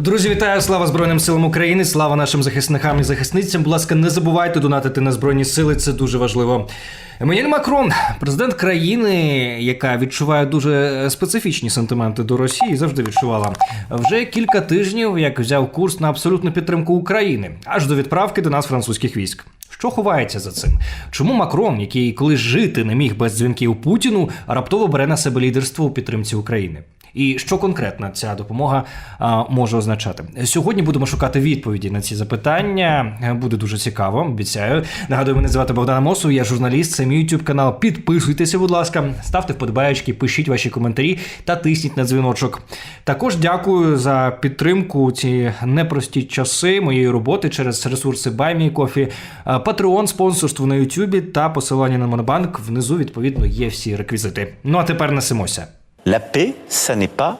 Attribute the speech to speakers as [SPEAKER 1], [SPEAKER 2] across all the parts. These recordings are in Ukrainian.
[SPEAKER 1] Друзі, вітаю! Слава Збройним силам України! Слава нашим захисникам і захисницям. Будь ласка, не забувайте донатити на збройні сили. Це дуже важливо. Еммануель Макрон, президент країни, яка відчуває дуже специфічні сентименти до Росії, завжди відчувала вже кілька тижнів, як взяв курс на абсолютну підтримку України, аж до відправки до нас французьких військ. Що ховається за цим? Чому Макрон, який колись жити не міг без дзвінків Путіну, раптово бере на себе лідерство у підтримці України? І що конкретно ця допомога може означати? Сьогодні будемо шукати відповіді на ці запитання. Буде дуже цікаво, обіцяю. Нагадую, мене звати Богдан Мосов, я журналіст, це мій YouTube канал. Підписуйтеся, будь ласка, ставте вподобаєчки, пишіть ваші коментарі та тисніть на дзвіночок. Також дякую за підтримку ці непрості часи моєї роботи через ресурси BuyMeCoffee, Patreon, спонсорство на YouTube та посилання на Монобанк. Внизу відповідно є всі реквізити. Ну а тепер несемося.
[SPEAKER 2] La paix, ça n'est pas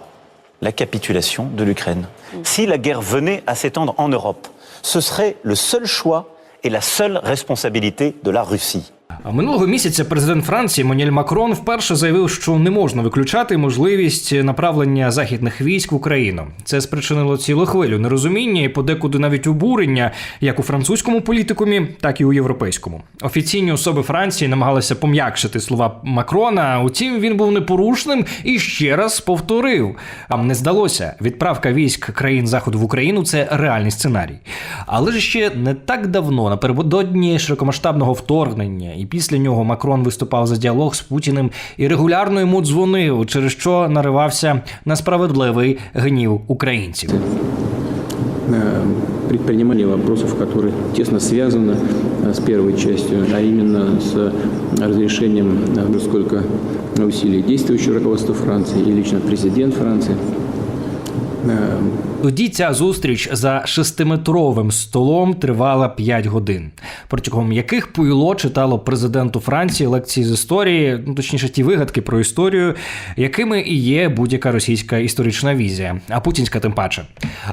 [SPEAKER 2] la capitulation de l'Ukraine. Si la guerre venait à s'étendre en Europe, ce serait le seul choix et la seule responsabilité de la Russie.
[SPEAKER 1] А Минулого місяця президент Франції Еммануель Макрон вперше заявив, що не можна виключати можливість направлення західних військ в Україну. Це спричинило цілу хвилю нерозуміння і подекуди навіть обурення, як у французькому політикумі, так і у європейському. Офіційні особи Франції намагалися пом'якшити слова Макрона. Утім, він був непорушним і ще раз повторив: вам не здалося, відправка військ країн заходу в Україну це реальний сценарій. Але ж ще не так давно, напередодні широкомасштабного вторгнення, і після нього Макрон виступав за діалог з Путіним і регулярно йому дзвонив, через що наривався на справедливий гнів українців.
[SPEAKER 3] э, предпринимание вопросов, которые тесно связаны э, с первой частью, а именно с разрешением, э, насколько усилий действующего руководства Франции и лично президент Франции. Э,
[SPEAKER 1] Тоді ця зустріч за шестиметровим столом тривала 5 годин, протягом яких Пуйло читало президенту Франції лекції з історії, ну точніше, ті вигадки про історію, якими і є будь-яка російська історична візія, а путінська тим паче.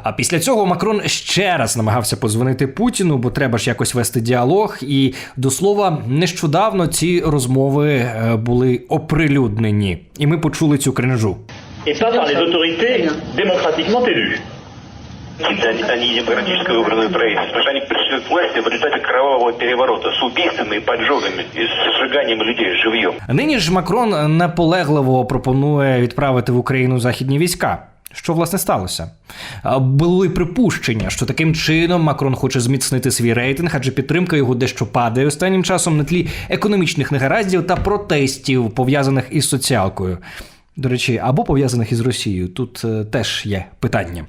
[SPEAKER 1] А після цього Макрон ще раз намагався позвонити Путіну, бо треба ж якось вести діалог. І до слова, нещодавно ці розмови е, були оприлюднені, і ми почули цю кринжу.
[SPEAKER 4] Et pas par les autorités démocratiquement élues.
[SPEAKER 5] Они демократически выбранное правительство. Они пришли к власти в результате кровавого переворота с убийствами и поджогами и с сжиганием людей живьем.
[SPEAKER 1] Нині ж Макрон наполегливо пропонує відправити в Україну західні війська. Що власне сталося? Були припущення, що таким чином Макрон хоче зміцнити свій рейтинг, адже підтримка його дещо падає останнім часом на тлі економічних негараздів та протестів, пов'язаних із соціалкою. До речі, або пов'язаних із Росією. Тут е, теж є питання.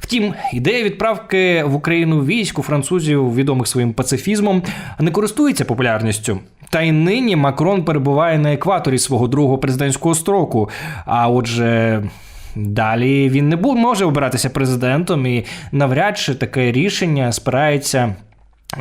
[SPEAKER 1] Втім, ідея відправки в Україну військ у французів, відомих своїм пацифізмом, не користується популярністю. Та й нині Макрон перебуває на екваторі свого другого президентського строку. А отже. Далі він не може обиратися президентом, і навряд чи таке рішення спирається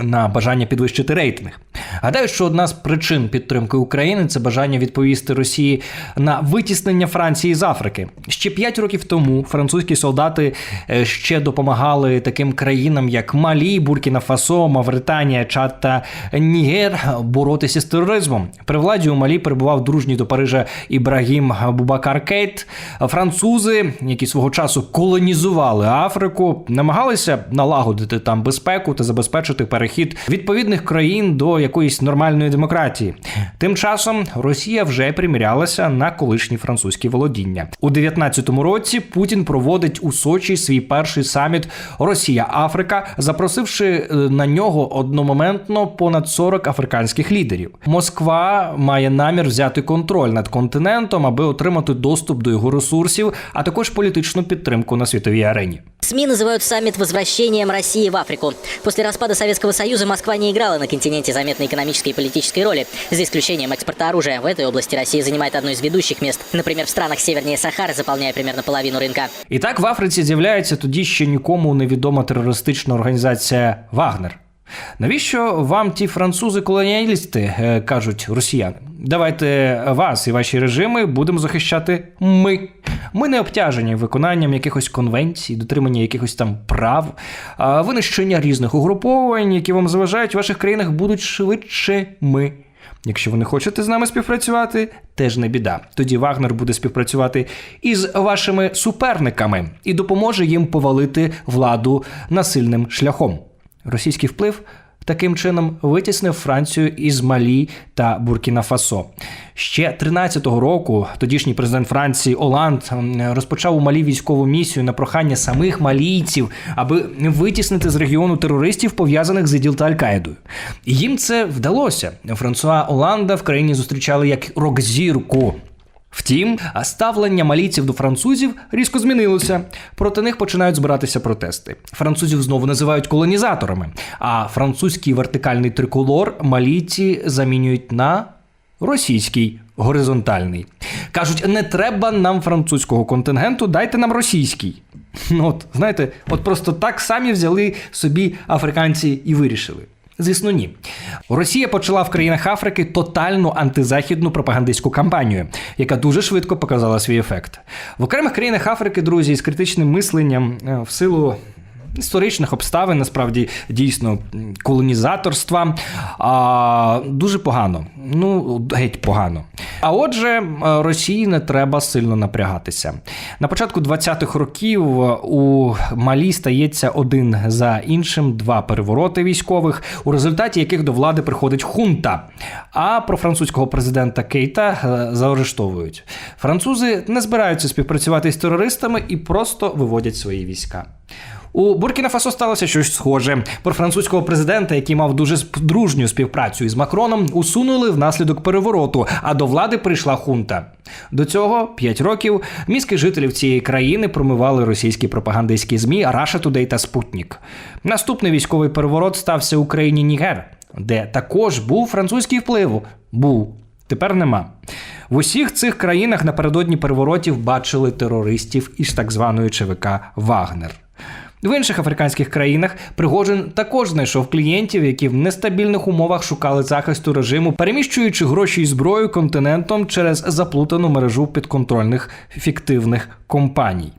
[SPEAKER 1] на бажання підвищити рейтинг. Гадаю, що одна з причин підтримки України це бажання відповісти Росії на витіснення Франції з Африки. Ще п'ять років тому французькі солдати е, ще допомагали таким країнам, як Малі, Буркіна Фасо, Мавританія, Чад та Нігер боротися з тероризмом. При владі у Малі перебував дружній до Парижа Ібрагім Бубакар Кейт. Французи, які свого часу колонізували Африку, намагалися налагодити там безпеку та забезпечити перехід відповідних країн до якоїсь нормальної демократії. Тим часом Росія вже примірялася на колишні французькі володіння. У 19-му році Путін проводить у Сочі свій перший саміт Росія-Африка, запросивши е, на нього одномоментно понад 40 африканських лідерів. Москва має намір взяти контроль над континентом, аби отримати доступ до його ресурсів, а також політичну підтримку на світовій арені.
[SPEAKER 6] СМИ называют саммит возвращением России в Африку. После распада Советского Союза Москва не играла на континенте заметной экономической и политической роли, за исключением экспорта оружия. В этой области Россия занимает одно из ведущих мест, например, в странах севернее Сахары, заполняя примерно половину рынка.
[SPEAKER 1] І так в Африці з'являється тоді ще нікому невідома терористична організація Вагнер. Навіщо вам ті французи-колоніалісти е, кажуть росіяни? Давайте вас і ваші режими будемо захищати ми. Ми не обтяжені виконанням якихось конвенцій, дотримання якихось там прав, винищення різних угруповань, які вам заважають в ваших країнах, будуть швидше ми. Якщо ви не хочете з нами співпрацювати, теж не біда. Тоді Вагнер буде співпрацювати із вашими суперниками і допоможе їм повалити владу насильним шляхом. Російський вплив таким чином витіснив Францію із Малі та Буркіна Фасо. Ще 13-го року тодішній президент Франції Оланд розпочав у Малі військову місію на прохання самих малійців, аби витіснити з регіону терористів, пов'язаних з ІДІЛ та Аль-Каїдою. Їм це вдалося. Франсуа Оланда в країні зустрічали як рок-зірку. Втім, ставлення малійців до французів різко змінилося. Проти них починають збиратися протести. Французів знову називають колонізаторами, а французький вертикальний триколор малійці замінюють на російський горизонтальний. Кажуть, не треба нам французького контингенту, дайте нам російський. Ну, От, знаєте, от просто так самі взяли собі африканці і вирішили. Звісно, ні. Росія почала в країнах Африки тотальну антизахідну пропагандистську кампанію, яка дуже швидко показала свій ефект. В окремих країнах Африки, друзі, з критичним мисленням е, в силу. Історичних обставин насправді дійсно колонізаторства а, дуже погано. Ну, геть погано. А отже, е, Росії не треба сильно напрягатися. На початку 20-х років у Малі стається один за іншим два перевороти військових, у результаті яких до влади приходить хунта. А про французького президента Кейта е, заарештовують. Французи не збираються співпрацювати з терористами і просто виводять свої війська. У Буркіна Фасо сталося щось схоже. Про французького президента, який мав дуже дружню співпрацю із Макроном, усунули внаслідок перевороту, а до влади прийшла хунта. До цього 5 років мізки жителів цієї країни промивали російські пропагандистські змі Раша Тудей та Спутнік. Наступний військовий переворот стався у країні Нігер, де також був французький вплив. Був. Тепер нема. В усіх цих країнах напередодні переворотів бачили терористів із так званої ЧВК Вагнер. В інших африканських країнах Пригожин також знайшов клієнтів, які в нестабільних умовах шукали захисту режиму, переміщуючи гроші і зброю континентом через заплутану мережу підконтрольних фіктивних компаній.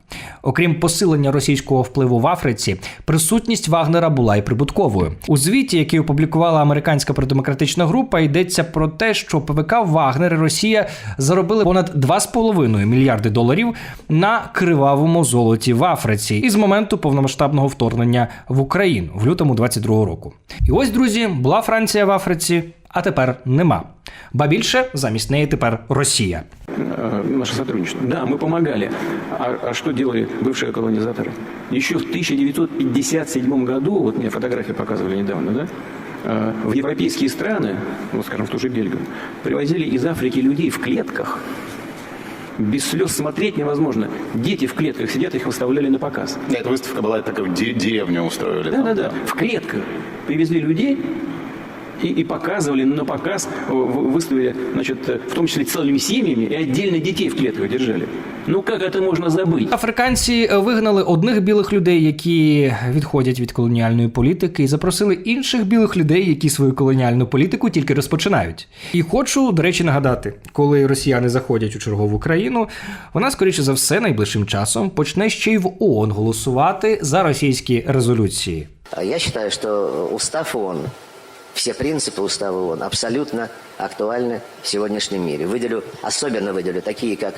[SPEAKER 1] Окрім посилення російського впливу в Африці, присутність Вагнера була і прибутковою. У звіті, який опублікувала американська продемократична група, йдеться про те, що ПВК Вагнер і Росія заробили понад 2,5 мільярди доларів на кривавому золоті в Африці із моменту повномасштабного вторгнення в Україну в лютому 22-го року. І ось, друзі, була Франція в Африці, а тепер нема. Ба більше замість неї тепер Росія.
[SPEAKER 3] э, наше сотрудничество. Да, мы помогали. А, а что делали бывшие колонизаторы? Еще в 1957 году, вот мне фотографии показывали недавно, да, э, в европейские страны, ну, скажем, в ту же Бельгию, привозили из Африки людей в клетках. Без слез смотреть невозможно. Дети в клетках сидят, их выставляли на показ.
[SPEAKER 7] Эта выставка была такая де- деревню устроили. там,
[SPEAKER 3] Да-да-да, в клетках привезли людей и, и показывали на показ, э, в- выставили, значит, э, в том числе целыми семьями, и отдельно детей в клетках держали. Ну как это можно забыть?
[SPEAKER 1] Африканці вигнали одних білих людей, які відходять від колоніальної політики, і запросили інших білих людей, які свою колоніальну політику тільки розпочинають. І хочу, до речі, нагадати, коли росіяни заходять у чергову країну, вона скоріше за все найближчим часом почне ще й в ООН голосувати за російські резолюції.
[SPEAKER 8] А Я считаю, что устав ООН, все принципы устава ООН абсолютно актуальны в сегодняшнем мире. Выделю, особенно выделю такие, как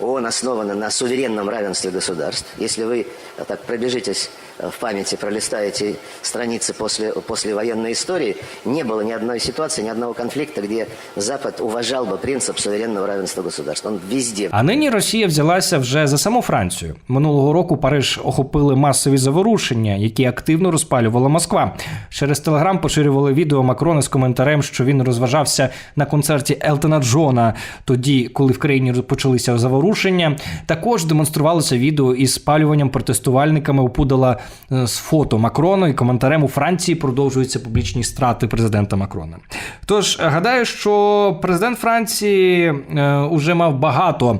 [SPEAKER 8] ООН основана на суверенном равенстве государств. Если вы э, так пробежитесь э, в памяти, пролистаете страницы после, после военной истории, не было ни одной ситуации, ни одного конфликта, где Запад уважал бы принцип суверенного равенства государств. Он везде
[SPEAKER 1] А нині Росія взялася вже за саму Францію. Минулого року Париж охопили масові заворушення, які активно розпалювала Москва. Через телеграм поширювали відео Макрона з коментарем, що він розважався на концерті Елтона Джона, тоді, коли в країні почалися заворушення. Також демонструвалося відео із спалюванням протестувальниками опудала е, з фото Макрона і коментарем у Франції продовжуються публічні страти президента Макрона. Тож гадаю, що президент Франції е, уже мав багато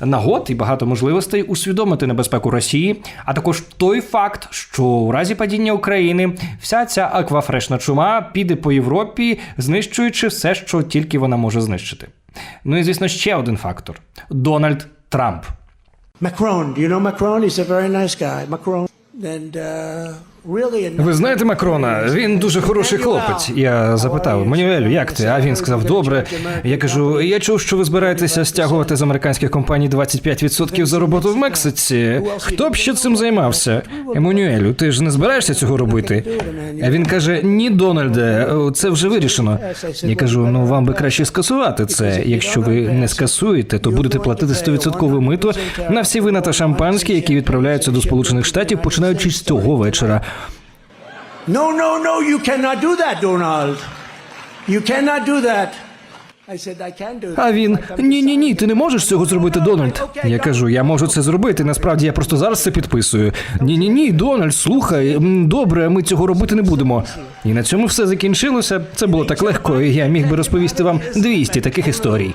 [SPEAKER 1] нагод і багато можливостей усвідомити небезпеку Росії, а також той факт, що у разі падіння України вся ця аквафрешна чума піде по Європі, знищуючи все, що тільки вона може знищити. Ну і звісно, ще один фактор: Дональд Трамп.
[SPEAKER 9] Do you know Macron? He's a very nice guy. Macron. And, uh,
[SPEAKER 1] Ви знаєте Макрона? Він дуже хороший хлопець. Я запитав Манюелю, як ти? А він сказав, добре. Я кажу, я чув, що ви збираєтеся стягувати з американських компаній 25% за роботу в Мексиці. Хто б ще цим займався? Еммануелю, ти ж не збираєшся цього робити? А він каже: Ні, Дональде, це вже вирішено. Я кажу: ну вам би краще скасувати це. Якщо ви не скасуєте, то будете платити 100% мито на всі вина та шампанські, які відправляються до Сполучених Штатів, починаючи з цього вечора.
[SPEAKER 9] No, no, no, you cannot do that, Donald. You cannot do that. I said, I can do that.
[SPEAKER 1] А він ні, ні, ні, ти не можеш цього зробити, Дональд. Я кажу, я можу це зробити. Насправді я просто зараз це підписую. Ні, ні, ні, Дональд, слухай, добре, ми цього робити не будемо. І на цьому все закінчилося. Це було так легко. і Я міг би розповісти вам 200 таких історій.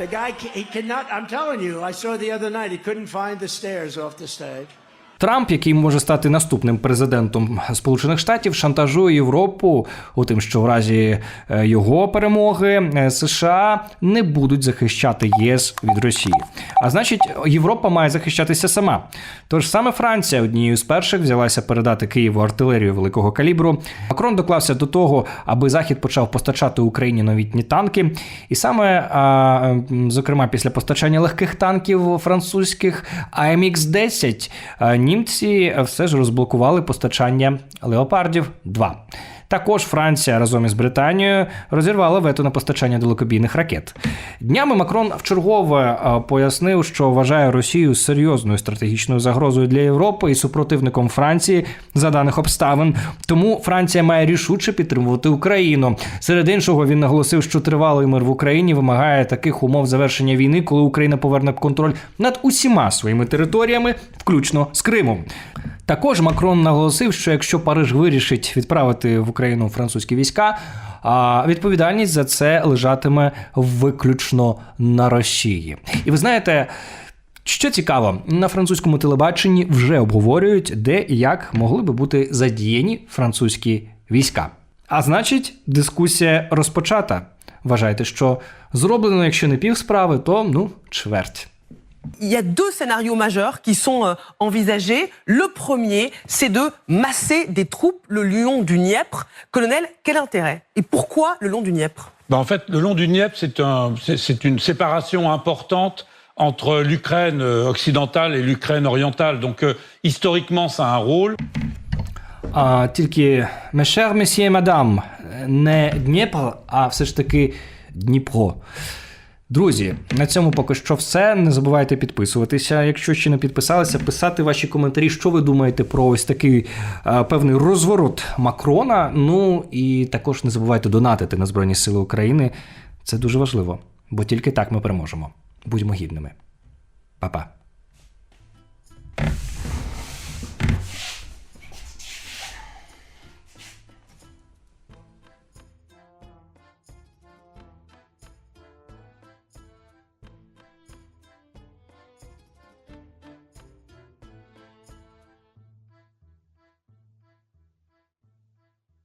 [SPEAKER 9] The guy, he cannot, I'm telling you, I saw the other night, he couldn't find the stairs off the stage.
[SPEAKER 1] Трамп, який може стати наступним президентом Сполучених Штатів, шантажує Європу у тим, що в разі е, його перемоги е, США не будуть захищати ЄС від Росії. А значить, Європа має захищатися сама. Тож саме Франція однією з перших взялася передати Києву артилерію великого калібру. Макрон доклався до того, аби Захід почав постачати Україні новітні танки. І саме, зокрема, після постачання легких танків французьких АМХ 10 німці все ж розблокували постачання леопардів 2. Також Франція разом із Британією розірвала вето на постачання далекобійних ракет. Днями Макрон вчергове е, пояснив, що вважає Росію серйозною стратегічною загрозою для Європи і супротивником Франції за даних обставин. Тому Франція має рішуче підтримувати Україну. Серед іншого він наголосив, що тривалий мир в Україні вимагає таких умов завершення війни, коли Україна поверне контроль над усіма своїми територіями, включно з Кримом. Також Макрон наголосив, що якщо Париж вирішить відправити в Україну французькі війська, відповідальність за це лежатиме виключно на Росії. І ви знаєте. Що цікаво, на французькому телебаченні вже обговорюють, де і як могли би бути задіяні французькі війська. А значить, дискусія розпочата. Вважайте, що зроблено, якщо не пів справи, то ну чверть.
[SPEAKER 10] Il y a deux scénarios majeurs qui sont euh, envisagés. Le premier, c'est de masser des troupes le long du Dniepr. Colonel, quel intérêt Et pourquoi le long du Dniepr
[SPEAKER 11] Ben, en fait, le long du Dniepr, c'est un, c'est- c'est une séparation importante entre l'Ukraine euh, occidentale et l'Ukraine orientale. Donc, euh, historiquement, ça a un rôle.
[SPEAKER 1] А, тільки мешер месьє мадам, не Дніпро, а все ж таки Дніпро. Друзі, на цьому поки що все. Не забувайте підписуватися. Якщо ще не підписалися, писати ваші коментарі, що ви думаєте про ось такий е, певний розворот Макрона. Ну і також не забувайте донатити на Збройні Сили України. Це дуже важливо, бо тільки так ми переможемо. Будьмо гідними. Па-па.